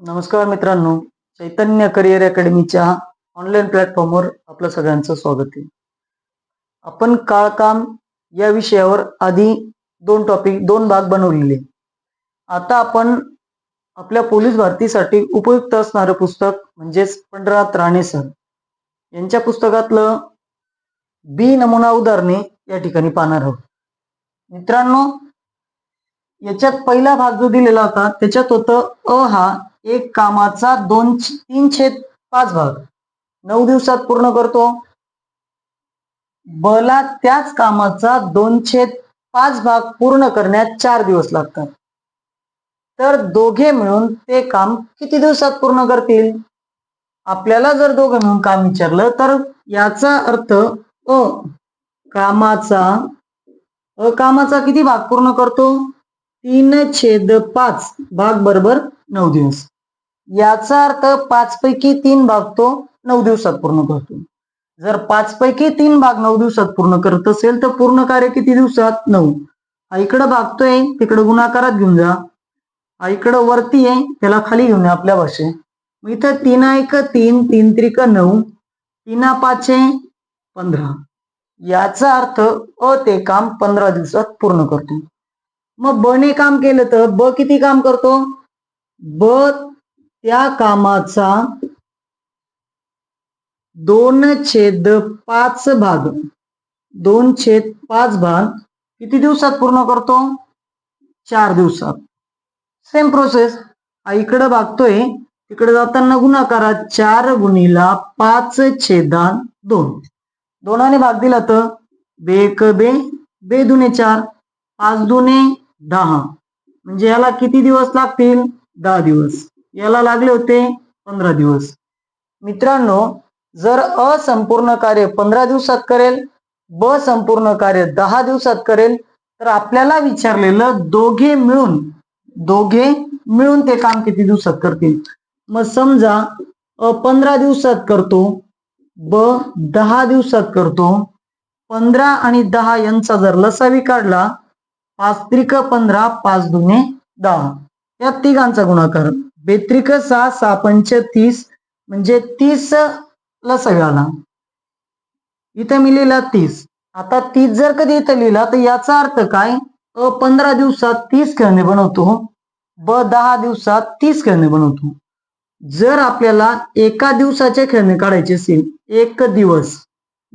नमस्कार मित्रांनो चैतन्य career अकॅडमीच्या online प्लॅटफॉर्मवर आपलं सगळ्यांचं स्वागत आहे. आपण काळ काम या विषयावर आधी दोन टॉपिक दोन भाग बनवलेले. आता आपण आपल्या पोलीस भरतीसाठी उपयुक्त असणारं पुस्तक म्हणजेच पंढरात राणे सर. यांच्या पुस्तकातलं बी नमुना उदाहरणे या ठिकाणी पाहणार आहोत. मित्रांनो याच्यात पहिला भाग जो दिलेला होता त्याच्यात होतं अ हा. एक कामाचा दोन तीन छेद पाच भाग. नऊ दिवसात पूर्ण करतो. बला त्याच कामाचा दोन छेद पाच भाग पूर्ण करण्यात चार दिवस लागतात. तर दोघे मिळून ते काम किती दिवसात पूर्ण करतील? आपल्याला जर दोघे मिळून काम विचारलं तर याचा अर्थ अ कामाचा अ कामाचा किती भाग पूर्ण करतो? तीन छेद पाच भाग बरोबर नऊ दिवस. याचा अर्थ पाचपैकी तीन भाग तो नऊ दिवसात पूर्ण करतो. जर पाच पैकी तीन भाग नऊ दिवसात पूर्ण करत असेल तर पूर्ण कार्य किती दिवसात? नऊ. हा इकडं भागतोय तिकडं गुणाकारात घेऊन जा. हा इकडं वरती आहे त्याला खाली घेऊन या आपल्या भाषेत. मग इथं तीन एक तीन तीन त्रिक नऊ तीना पाचशे पंधरा. याचा अर्थ अ ते काम पंधरा दिवसात पूर्ण करतो. मग ब ने काम केलं तर ब किती काम करतो? ब त्या कामाचा दोन छेद पाच भाग. दोन छेद पाच भाग किती दिवसात पूर्ण करतो? चार दिवसात. सेम प्रोसेस इकडं भागतोय. तिकडे जाताना गुणाकारात चार गुणीला पाच छेदान दोन. दोनाने भाग दिला तर बेक बे बे दुने चार पाच दुने दहा. म्हणजे याला किती दिवस लागतील? दहा दिवस. याला लागले होते पंधरा दिवस. मित्रांनो जर असंपूर्ण कार्य पंधरा दिवसात करेल ब संपूर्ण कार्य दहा दिवसात करेल तर आपल्याला विचारलेलं दोघे मिळून दोघे मिळून ते काम किती दिवसात करतील? मग समजा अ पंधरा दिवसात करतो ब दहा दिवसात करतो पंधरा आणि दहा यांचा जर लसावी काढला पाच त्रिक पंधरा पाच दुने दहा. या तिघांचा गुणाकार. बेत्रिक सहा सहा पंच तीस म्हणजे तीस ला आला इथं मी लिहिला तीस. आता तीस जर कधी इथं लिहिला तर याचा अर्थ काय? अ पंधरा दिवसात तीस खेळणे बनवतो ब दहा दिवसात तीस खेळणे बनवतो जर आपल्याला एका दिवसाचे खेळणे काढायचे असेल एक दिवस.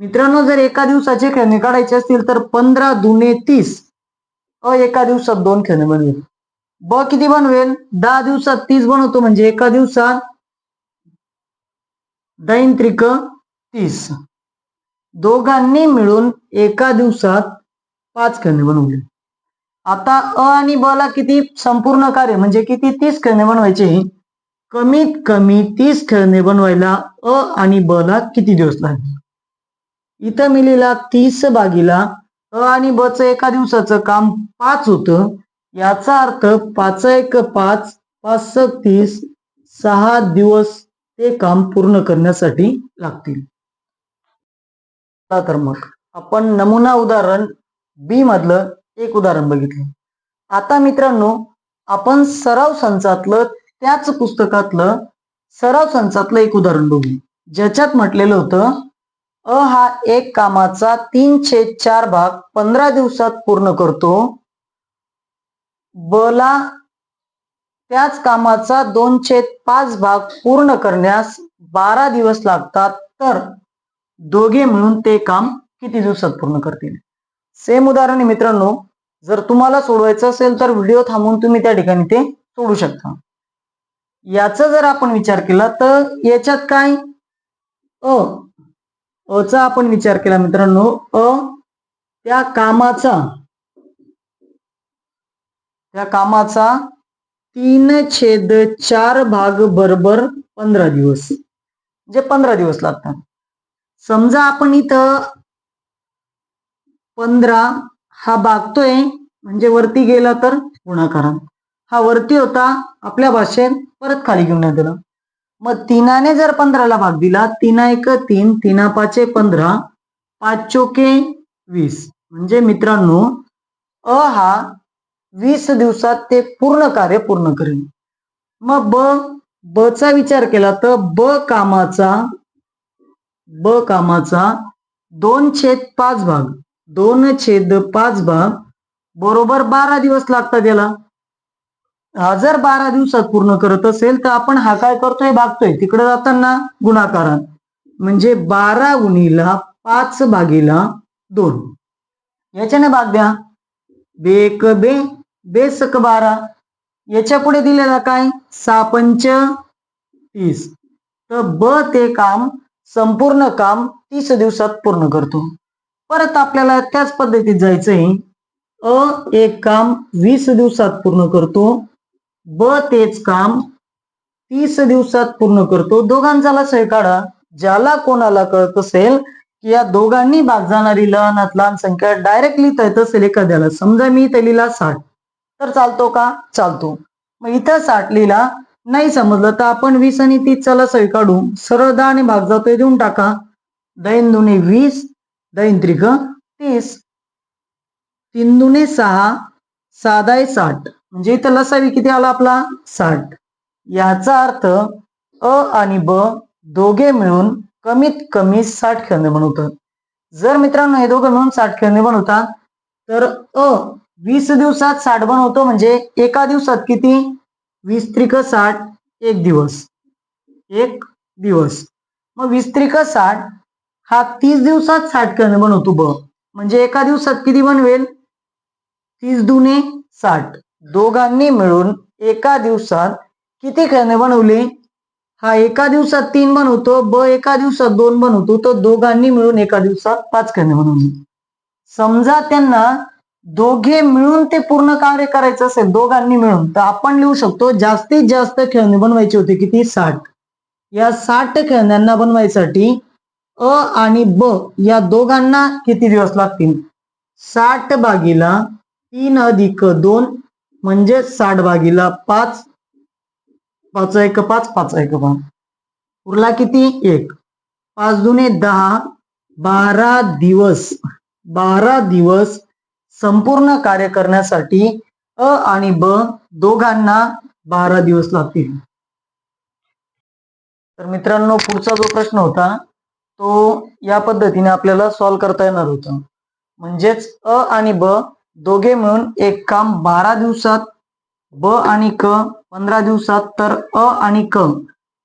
मित्रांनो जर एका दिवसाचे खेळणे काढायचे असतील तर पंधरा दुने तीस. अ एका दिवसात दोन खेळणे बनवेल ब किती बनवेल. दहा दिवसात तीस बनवतो म्हणजे एका दिवसात दैन त्रिक तीस. दोघांनी मिळून एका दिवसात पाच खेळणे बनवले. आता अ आणि ब ला किती संपूर्ण कार्य म्हणजे किती तीस खेळणे बनवायचे? कमीत कमी तीस खेळणे बनवायला अ आणि ब ला किती दिवस लागले इथं मिलेला तीस बागीला अ आणि ब च एका दिवसाचं काम पाच होतं. याचा अर्थ पाच एक पाच पाच सक तीस सहा दिवस ते काम पूर्ण करण्यासाठी लागतील. तर मग आपण नमुना उदाहरण बी मधलं एक उदाहरण बघितलं. आता मित्रांनो आपण सराव संचातलं त्याच पुस्तकातलं सराव संचातलं एक उदाहरण बघू. ज्याच्यात म्हटलेलं होतं अ हा एक कामाचा तीन छेद चार भाग पंधरा दिवसात पूर्ण करतो बला त्याच कामाचा दोन छेद पाच भाग पूर्ण करण्यास बारा दिवस लागतात तर दोघे मिळून ते काम किती दिवसात पूर्ण करतील? सेम उदाहरण मित्रांनो जर तुम्हाला सोडवायचं असेल तर व्हिडिओ थांबून तुम्ही त्या ठिकाणी ते सोडू शकता. याचा जर आपण विचार केला तर याच्यात काय? अ अचा आपण विचार केला मित्रांनो अ त्या कामाचा त्या कामाचा तीन छेद चार भाग बरोबर पंधरा दिवस. जे पंधरा दिवस लागतात. समजा आपण इथं पंधरा हा भागतोय म्हणजे वरती गेला तर गुणाकारण हा वरती होता आपल्या भाषेत परत खाली घेऊन दिला मग तिनाने जर पंधराला भाग दिला तिना एक तीन तिना पाचे पंधरा पाच चोके वीस. म्हणजे मित्रांनो अ हा वीस दिवसात ते पूर्ण कार्य पूर्ण करेल. मग ब ब चा विचार केला तर ब कामाचा ब कामाचा दोन छेद पाच भाग दोन छेद पाच भाग बरोबर बारा दिवस लागतात याला. हा जर बारा दिवसात पूर्ण करत असेल तर आपण हा काय करतोय? भागतोय. तिकडे जाताना गुणाकारात. म्हणजे बारा गुणीला पाच भागीला दोन. याच्याने भाग द्या. बेक बे बेसक बारा. याच्यापुढे दिलेला काय? सहा पंच तीस. तर ब ते काम संपूर्ण काम तीस दिवसात पूर्ण करतो. परत आपल्याला त्याच पद्धतीत जायचंय. अ एक काम वीस दिवसात पूर्ण करतो. ब तेच काम तीस दिवसात पूर्ण करतो. दोघांचा लसय काढा. ज्याला कोणाला कळत असेल की या दोघांनी भाग जाणारी लहानात लहान संख्या डायरेक्ट लिहिता येत असेल एखाद्याला. समजा मी इथे लिहिला साठ. तर चालतो का? चालतो. मग इथं साठ नाही समजलं तर आपण वीस आणि तीसचा लसई काढू. सरळ दहा आणि भाग जातोय देऊन टाका. दैन दुने वीस दैन त्रिक तीस. तीन दुने सहा साधाय साठ. म्हणजे इथं लसावी किती आला आपला? साठ. याचा अर्थ अ आणि ब दोघे मिळून कमीत कमी साठ खेळणे बनवतात. जर मित्रांनो हे दोघं मिळून साठ खेळणे बनवतात तर अ वीस दिवसात साठ होतो म्हणजे एका दिवसात किती? वीस त्रिक साठ एक दिवस. एक दिवस. मग वीस त्रिक साठ हा तीस दिवसात साठ खेळणे बनवतो ब म्हणजे एका दिवसात किती बनवेल? तीस दुने साठ. दोघांनी मिळून एका दिवसात किती खेळणे बनवले? हा एका दिवसात तीन बनवतो ब एका दिवसात दोन बनवतो तर दोघांनी मिळून एका दिवसात पाच खेळणे बनवली. समजा त्यांना दोघे मिळून ते पूर्ण कार्य करायचं असेल दोघांनी मिळून तर आपण लिहू शकतो जास्तीत जास्त खेळणी बनवायचे होते किती? साठ. या साठ खेळण्यांना बनवायसाठी अ आणि ब या दोघांना किती दिवस लागतील? साठ भागीला तीन अधिक दोन म्हणजे साठ भागीला पाच. पाच एक पाच पाच एक पाच. उरला किती? एक. पाच दुने दहा बारा दिवस. बारा दिवस संपूर्ण कार्य करण्यासाठी अ आणि ब दोघांना बारा दिवस लागतील. तर मित्रांनो पुढचा जो प्रश्न होता तो या पद्धतीने आपल्याला सॉल्व्ह करता येणार होता. म्हणजेच अ आणि ब दोघे मिळून एक काम बारा दिवसात ब आणि क पंधरा दिवसात तर अ आणि क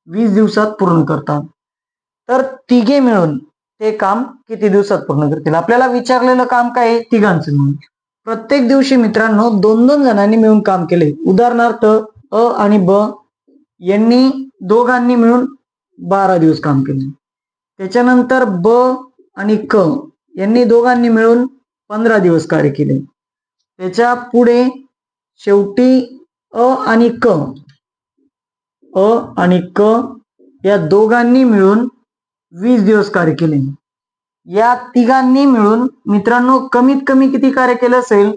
वीस दिवसात पूर्ण करतात. तर तिघे मिळून ते काम किती दिवसात पूर्ण करतील? आपल्याला विचारलेलं काम काय आहे? तिघांचं मिळून प्रत्येक दिवशी मित्रांनो दोन दोन जणांनी मिळून काम केले. उदाहरणार्थ अ आणि ब यांनी दोघांनी मिळून बारा दिवस काम केले. त्याच्यानंतर ब आणि क यांनी दोघांनी मिळून पंधरा दिवस कार्य केले. त्याच्या पुढे शेवटी अ आणि क. अ आणि क या दोघांनी मिळून वीस दिवस कार्य केले या तिघांनी मिळून मित्रांनो कमीत कमी किती कार्य केलं असेल?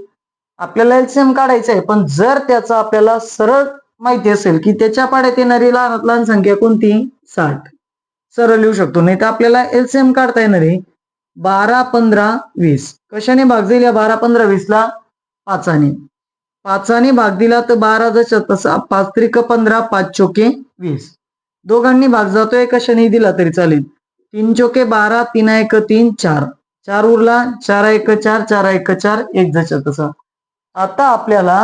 आपल्याला एलसीएम काढायचं आहे. पण जर त्याचा आपल्याला सरळ माहिती असेल की त्याच्या पाड्यात येणारी लहान लहान संख्या कोणती? साठ. सरळ लिहू शकतो. नाही तर आपल्याला एलसीएम काढता येणार आहे. बारा पंधरा वीस. कशाने भाग जाईल या बारा पंधरा वीस ला पाचाने. पाचाने भाग दिला तर बारा जशा तसा पाच त्रिक पंधरा पाच चोके वीस. दोघांनी भाग जातोय कशाने दिला तरी चालेल. तीन चोके बारा तीन एक तीन चार. चार उरला चार एक चार चार एक चार एक जशा तसा आता आपल्याला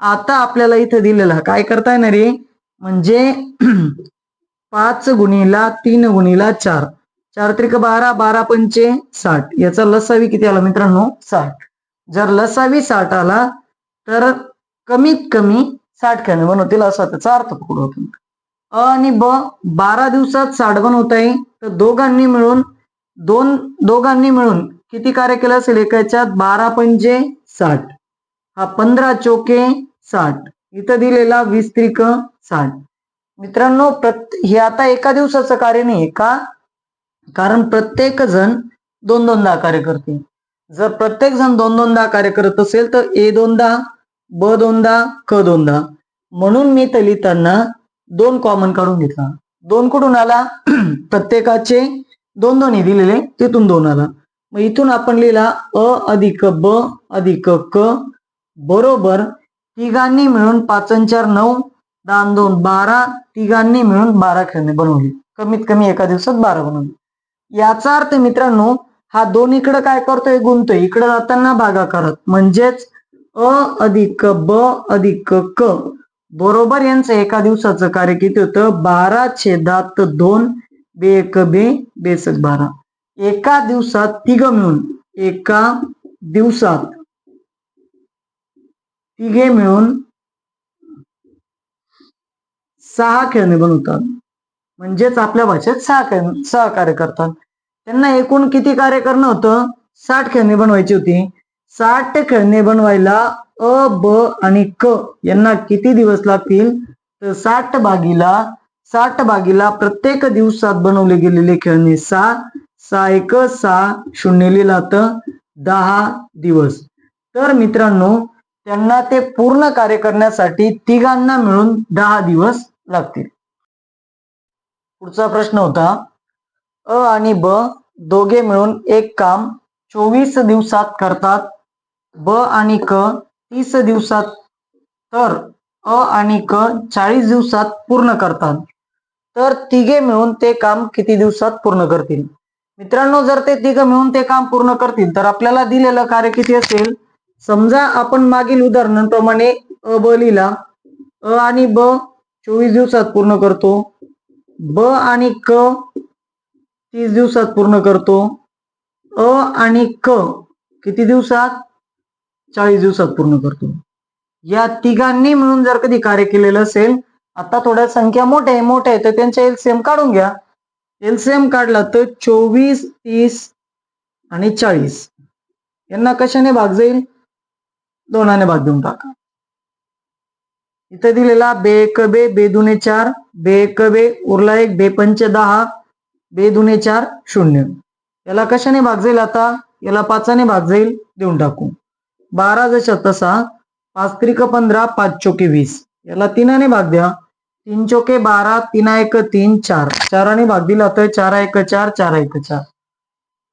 आता आपल्याला इथं दिलेला काय करता येणार रे? म्हणजे पाच गुणीला तीन गुणीला चार. चार त्रिक बारा बारा पंचे साठ. याचा लसावी किती आला मित्रांनो? साठ. जर लसावी साठ आला तर कमीत कमी साठ खेळणे बनवतील असा त्याचा अर्थ पकडू आपण. अ आणि ब बारा दिवसात साठवण होत आहे तर दोघांनी मिळून दोन दोघांनी मिळून किती कार्य केलं असेल? एका बारा पंचे साठ. हा पंधरा चोके साठ. इथं दिलेला वीस त्रिक साठ. मित्रांनो प्रत्ये हे आता एका दिवसाचं कार्य नाही का? कारण प्रत्येक जण दोन दोनदा कार्य करते. जर प्रत्येक जण दोन दोनदा कार्य करत असेल तर ए दोनदा ब दोनदा क दोनदा. म्हणून मी तर लिहिताना दोन कॉमन काढून घेतला. दोन कुठून आला? प्रत्येकाचे दोन दोन्ही दिलेले तिथून दोन आला. मग इथून आपण लिहिला अ अधिक ब अधिक क बरोबर तिघांनी मिळून पाच चार नऊ दहा दोन बारा तिघांनी मिळून बारा खेळणे बनवली. कमीत कमी एका दिवसात बारा बनवली. याचा अर्थ मित्रांनो हा दोन इकडं काय करतोय? गुंतोय इकडे जाताना भागाकारात. म्हणजेच अ अधिक ब अधिक क बरोबर यांचं एका दिवसाचं कार्य किती होतं? बारा छेदात दोन बे एक बे बेसक बारा. एका दिवसात तिघ मिळून एका दिवसात तिघे मिळून सहा खेळणे बनवतात. म्हणजेच आपल्या भाषेत सहा खेळ सहा कार्य करतात. त्यांना एकूण किती कार्य करणं होतं? साठ खेळणे बनवायची होती. साठ खेळणे बनवायला अ ब आणि क यांना किती दिवस लागतील? तर साठ बागीला साठ बागीला प्रत्येक दिवसात बनवले गेलेले खेळणे सहा सहा एक सहा शून्य लिहिला तर दहा दिवस. तर मित्रांनो त्यांना ते पूर्ण कार्य करण्यासाठी तिघांना मिळून दहा दिवस लागतील. पुढचा प्रश्न होता अ आणि ब दोघे मिळून एक काम चोवीस दिवसात करतात. ब आणि क तीस दिवसात तर अ आणि क चाळीस दिवसात पूर्ण करतात. तर तिघे मिळून ते काम किती दिवसात पूर्ण करतील? मित्रांनो जर ते तिघ मिळून ते काम पूर्ण करतील तर आपल्याला दिलेलं कार्य किती असेल? समजा आपण मागील उदाहरणांप्रमाणे अ ब लिहिला. अ आणि ब चोवीस दिवसात पूर्ण करतो. ब आणि क तीस दिवसात पूर्ण करतो. अ आणि क किती दिवसात? चाळीस दिवसात पूर्ण करतो. या तिघांनी मिळून जर कधी कार्य केलेलं असेल आता थोड्या संख्या मोठ्या आहे मोठ्या आहे तर त्यांच्या एलसीएम काढून घ्या. एलसीएम काढला तर चोवीस तीस आणि चाळीस. यांना कशाने भाग जाईल? दोनाने भाग देऊन टाका. इथं दिलेला बे एक बे बे दुने चार बे एक बे उरला एक बे पंच दहा बे दुने चार शून्य. याला कशाने भाग जाईल आता? याला पाचाने भाग जाईल देऊन टाकू. बारा जशा तसा पाच त्रिक पंधरा पाच चोके वीस. याला तीनाने भाग द्या. तीन चोके बारा तीना एक तीन चार. चाराने भाग दिला तर चार एक चार चार एक चार.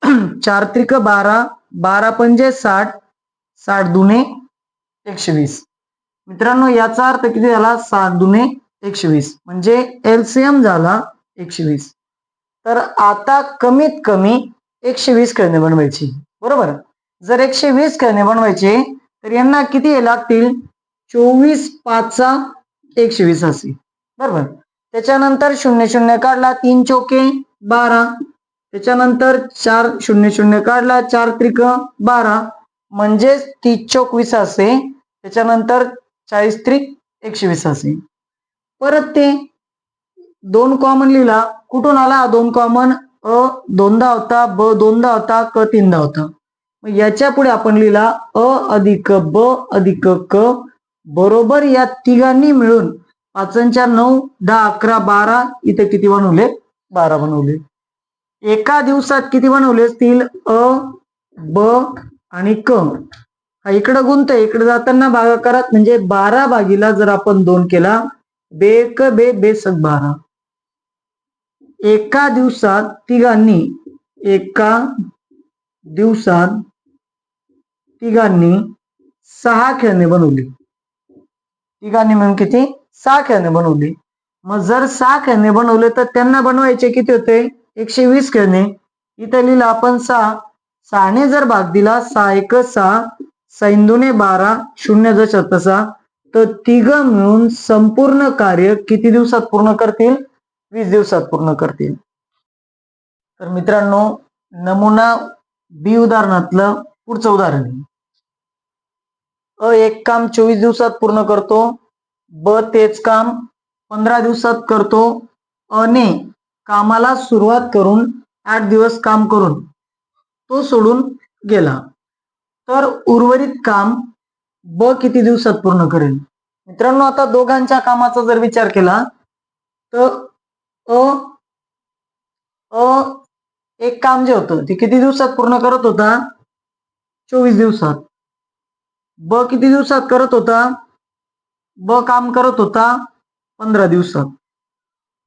चार त्रिक बारा बारा पंजे साठ साठ दुने एकशे वीस. मित्रांनो याचा अर्थ किती झाला? साठ दुने एकशे वीस. म्हणजे एलसीएम झाला एकशे वीस. तर आता कमीत कमी एकशे वीस खेळणे बनवायची बरोबर? जर एकशे वीस खेळणे बनवायचे तर यांना किती लागतील? चोवीस पाचचा एकशे वीस असेल. बरोबर? त्याच्यानंतर शून्य शून्य काढला तीन चोके बारा. त्याच्यानंतर चार शून्य शून्य काढला चार त्रिक बारा. म्हणजेच तीस चोवीस असे त्याच्यानंतर चाळीस त्रिक एकशे वीस असे परत ते दोन कॉमन लिहिला. कुठून आला? दोन कॉमन अ दोनदा होता ब दोनदा होता क तीनदा होता. याच्यापुढे आपण लिहिला अ अधिक ब अधिक क बरोबर या तिघांनी मिळून पाचांच्या नऊ दहा अकरा बारा इथे किती बनवले? बारा बनवले. एका दिवसात किती बनवले असतील? अ ब आणि क. हा इकडं गुंत इकडे जाताना भागाकारात म्हणजे बारा भागीला जर आपण दोन केला बे क बे बेसक बारा. एका दिवसात तिघांनी एका दिवसात तिघांनी सहा खेळणे बनवली. तिघांनी मिळून किती? सहा खेळणे बनवली. मग जर सहा खेळणे बनवले तर त्यांना बनवायचे किती होते? एकशे वीस खेळणे. इथे लिहिलं आपण सहा सहाने जर भाग दिला सहा एक सहा सैंदूने बारा शून्य जशा तसा तर तिघ मिळून संपूर्ण कार्य किती दिवसात पूर्ण करतील? वीस दिवसात पूर्ण करतील. तर मित्रांनो नमुना बी उदाहरणातलं पुढचं उदाहरण आहे. अ एक काम चोवीस दिवसात पूर्ण करतो. ब तेच काम पंधरा दिवसात करतो. अने कामाला सुरुवात करून आठ दिवस काम करून तो सोडून गेला. तर उर्वरित काम ब किती दिवसात पूर्ण करेल? मित्रांनो आता दोघांच्या कामाचा जर विचार केला तर अ अ एक काम जे होतं ते किती दिवसात पूर्ण करत होता? चोवीस दिवसात. ब किती दिवसात करत होता? ब काम करत होता पंधरा दिवसात.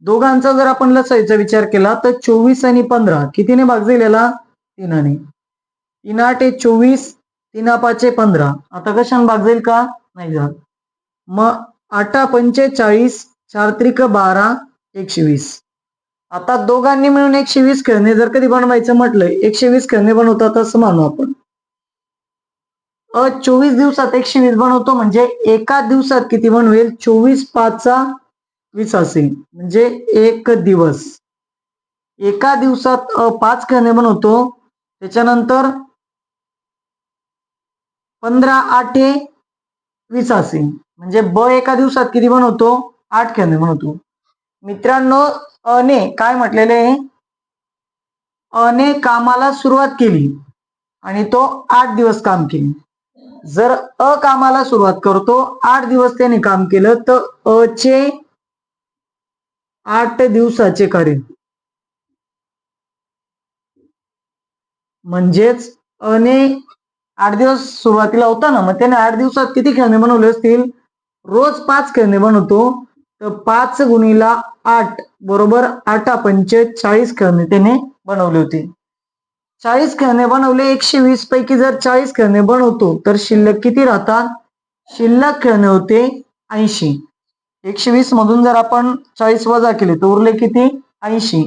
दोघांचा जर आपण लसायचा विचार केला तर चोवीस आणि पंधरा कितीने भाग जाईल याला तीनाने. तीन आठ चोवीस तीन पाचे पंधरा. आता कशाने भाग जाईल का? नाही जात. मग आठा पंचेचाळीस चार त्रिक बारा एकशे वीस. आता दोघांनी मिळून एकशे वीस खेळणे जर कधी बनवायचं म्हटलं एकशे वीस खेळणे बनवतात असं मानू आपण. अ चोवीस दिवसात एकशे वीस बनवतो म्हणजे एका दिवसात किती बनवेल चोवीस पाचचा वीस असेल. म्हणजे एक दिवस. एका दिवसात अ पाच खेळणे बनवतो त्याच्यानंतर पंधरा आठे वीस असेल. म्हणजे ब एका दिवसात किती बनवतो आठ खेळणे बनवतो मित्रांनो अने काय म्हटलेले आहे? अने कामाला सुरुवात केली आणि तो आठ दिवस काम केले. जर अ कामाला सुरुवात करतो आठ दिवस त्याने काम केलं तर अ चे आठ दिवसाचे करेल म्हणजेच अने आठ दिवस सुरुवातीला होता ना मग त्याने आठ दिवसात किती खेळणे बनवले असतील? रोज पाच खेळणे बनवतो तर पाच गुणीला आठ बरोबर आठा पंचेचाळीस खेळणे त्याने बनवले होते. चाळीस खेळणे बनवले एकशे वीस पैकी जर चाळीस खेळणे बनवतो तर शिल्लक किती राहतात? शिल्लक खेळणे होते ऐंशी. एकशे वीस मधून जर आपण चाळीस वजा केले तर उरले किती? ऐंशी.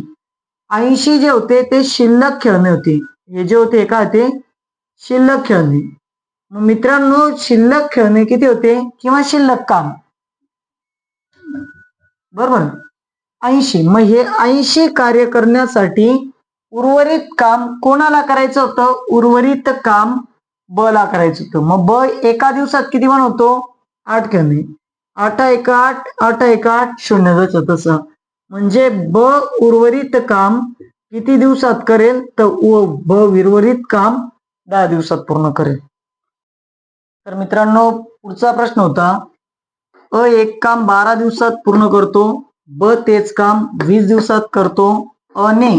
ऐंशी जे होते ते शिल्लक खेळणे होते. हे जे होते काय होते? शिल्लक खेळणे. मग मित्रांनो शिल्लक खेळणे किती होते? किंवा शिल्लक काम? बरोबर? ऐंशी. मग हे ऐंशी कार्य करण्यासाठी उर्वरित काम कोणाला करायचं होतं? उर्वरित काम ब ला करायचं होतं. मग ब एका दिवसात किती बनवतो आठ कमी आठ एक आठ आठ एक आठ शून्य तसं. म्हणजे ब उर्वरित काम किती दिवसात करेल? तर व ब उर्वरित काम दहा दिवसात पूर्ण करेल. तर मित्रांनो पुढचा प्रश्न होता. अ एक काम बारा दिवसात पूर्ण करतो. ब तेच काम वीस दिवसात करतो. अने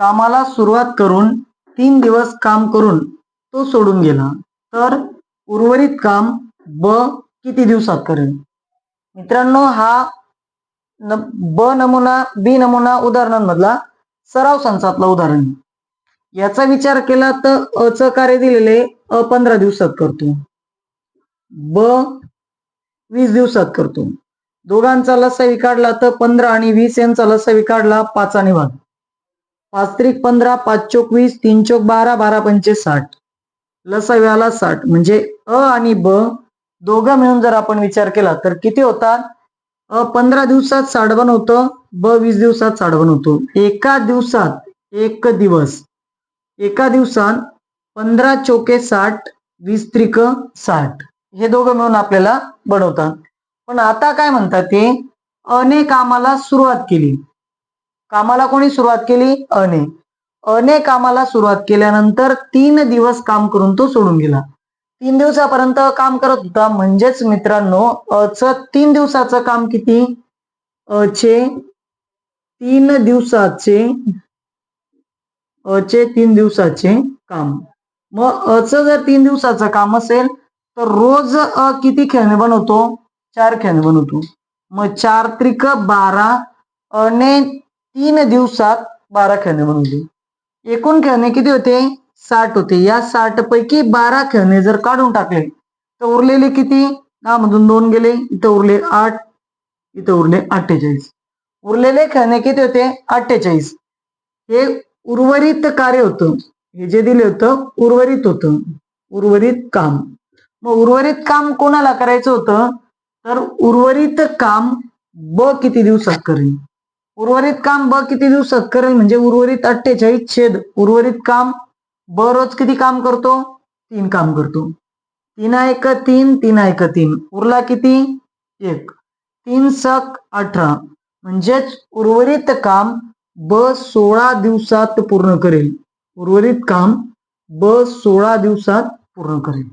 कामाला सुरुवात करून तीन दिवस काम करून तो सोडून गेला. तर उर्वरित काम ब किती दिवसात करेल? मित्रांनो हा न ब नमुना बी नमुना उदाहरणांमधला सराव संचातला उदाहरण. याचा विचार केला तर अ च कार्य दिलेले अ पंधरा दिवसात करतो. ब वीस दिवसात करतो. दोघांचा लसावी काढला तर पंधरा आणि वीस यांचा लसावी काढला पाच आणि भाग पाच त्रिक पंधरा पाच चोक वीस तीन चोक बारा बारा पंचे साठ. लसव्याला साठ म्हणजे अ आणि ब दोघं मिळून जर आपण विचार केला तर किती होतात? अ पंधरा दिवसात साडवण होतं ब वीस दिवसात साडवण होतो एका दिवसात एक दिवस. एका दिवसात पंधरा चोके साठ वीस त्रिक साठ. हे दोघं मिळून आपल्याला बनवतात. पण आता काय म्हणतात ते? अने कामाला सुरुवात केली. कामाला कोणी सुरुवात केली? अने अने कामाला सुरुवात केल्यानंतर तीन दिवस काम करून तो सोडून गेला. तीन दिवसापर्यंत काम करत होता. म्हणजेच मित्रांनो अच तीन दिवसाचं काम किती? अचे तीन दिवसाचे अचे तीन दिवसाचे काम. मग अच जर तीन दिवसाचं काम असेल तर रोज अ किती खेळणे बनवतो? चार खेळणे बनवतो. मग चार त्रिक बारा अने तीन दिवसात बारा खेळणे बनवली एकूण खेळणे किती होते? साठ होते. या साठ पैकी बारा खेळणे जर काढून टाकले तर उरलेले किती? दहामधून दोन गेले इथं उरले आठ इथं उरले अठ्ठेचाळीस. उरलेले खेळणे किती होते? अठ्ठेचाळीस. हे उर्वरित कार्य होतं. हे जे दिले होतं उर्वरित होतं. उर्वरित काम. मग उर्वरित काम कोणाला करायचं होतं? तर उर्वरित काम ब किती दिवसात करेल? उर्वरित काम ब किती दिवसात करेल? म्हणजे उर्वरित अठ्ठेचाळीस छेद उर्वरित काम ब रोज किती काम करतो? तीन काम करतो. तीन एक तीन तीन एक तीन. उरला किती? एक. तीन सक अठरा. म्हणजेच उर्वरित काम ब सोळा दिवसात पूर्ण करेल. उर्वरित काम ब सोळा दिवसात पूर्ण करेल.